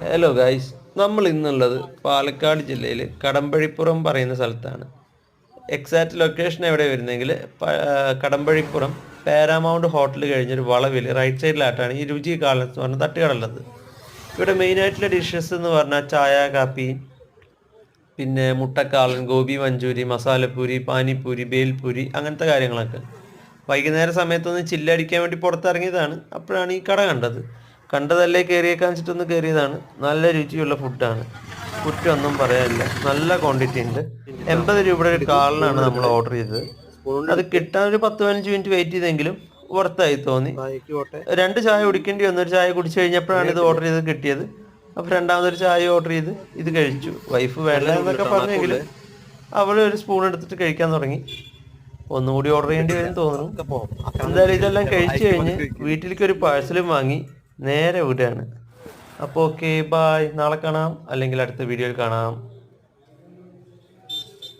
Hello guys നമ്മൾ ഇന്നുള്ളത് പാലക്കാട് ജില്ലയിൽ കടമ്പഴിപ്പുറം പറയുന്ന സ്ഥലത്താണ്. എക്സാക്റ്റ് ലൊക്കേഷൻ എവിടെ വരുന്നെങ്കിൽ കടമ്പഴിപ്പുറം പാരാമൗണ്ട് ഹോട്ടൽ കഴിഞ്ഞൊരു വളവിൽ റൈറ്റ് സൈഡിലായിട്ടാണ് ഈ രുചി കാലം എന്ന് പറഞ്ഞ തട്ടുകടലത് ഇവിടെ മെയിനായിട്ടുള്ള ഡിഷസ് എന്ന് പറഞ്ഞാൽ ചായ കാപ്പി പിന്നെ മുട്ടക്കാളൻ ഗോബി മഞ്ചൂരി മസാലപ്പൂരി പാനിപ്പൂരി ബേൽപൂരി അങ്ങനത്തെ കാര്യങ്ങളൊക്കെ. വൈകുന്നേര സമയത്തൊന്ന് ചില്ലടിക്കാൻ വേണ്ടി പുറത്തിറങ്ങിയതാണ്. അപ്പോഴാണ് ഈ കട കണ്ടത്. കണ്ടതല്ലേ കയറിയേക്കാൻ വെച്ചിട്ടൊന്ന് കയറിയതാണ് നല്ല രുചിയുള്ള ഫുഡാണ് കുറ്റമൊന്നും പറയാനില്ല. നല്ല ക്വാണ്ടിറ്റി ഉണ്ട്. എൺപത് രൂപയുടെ ഒരു കാളിനാണ് നമ്മൾ ഓർഡർ ചെയ്തത്. അത് കിട്ടാൻ ഒരു പത്ത് പതിനഞ്ച് മിനിറ്റ് വെയിറ്റ് ചെയ്തെങ്കിലും വർത്തായി തോന്നി. രണ്ട് ചായ കുടിക്കേണ്ടി വന്നു. ഒരു ചായ കുടിച്ചു കഴിഞ്ഞപ്പോഴാണ് ഇത് ഓർഡർ ചെയ്ത് കിട്ടിയത്. അപ്പൊ രണ്ടാമതൊരു ചായ ഓർഡർ ചെയ്ത് ഇത് കഴിച്ചു. വൈഫ് വേണ്ട എന്നൊക്കെ പറഞ്ഞെങ്കിലും അവൾ ഒരു സ്പൂൺ എടുത്തിട്ട് കഴിക്കാൻ തുടങ്ങി. ഒന്നുകൂടി ഓർഡർ ചെയ്യേണ്ടി വരും തോന്നുന്നു. എന്തായാലും ഇതെല്ലാം കഴിച്ചു കഴിഞ്ഞ് വീട്ടിലേക്ക് ഒരു പാഴ്സലും വാങ്ങി. നേരെ വിടുകയാണ് അപ്പോൾ ഓക്കെ ബായ് നാളെ കാണാം. അല്ലെങ്കിൽ അടുത്ത വീഡിയോയിൽ കാണാം.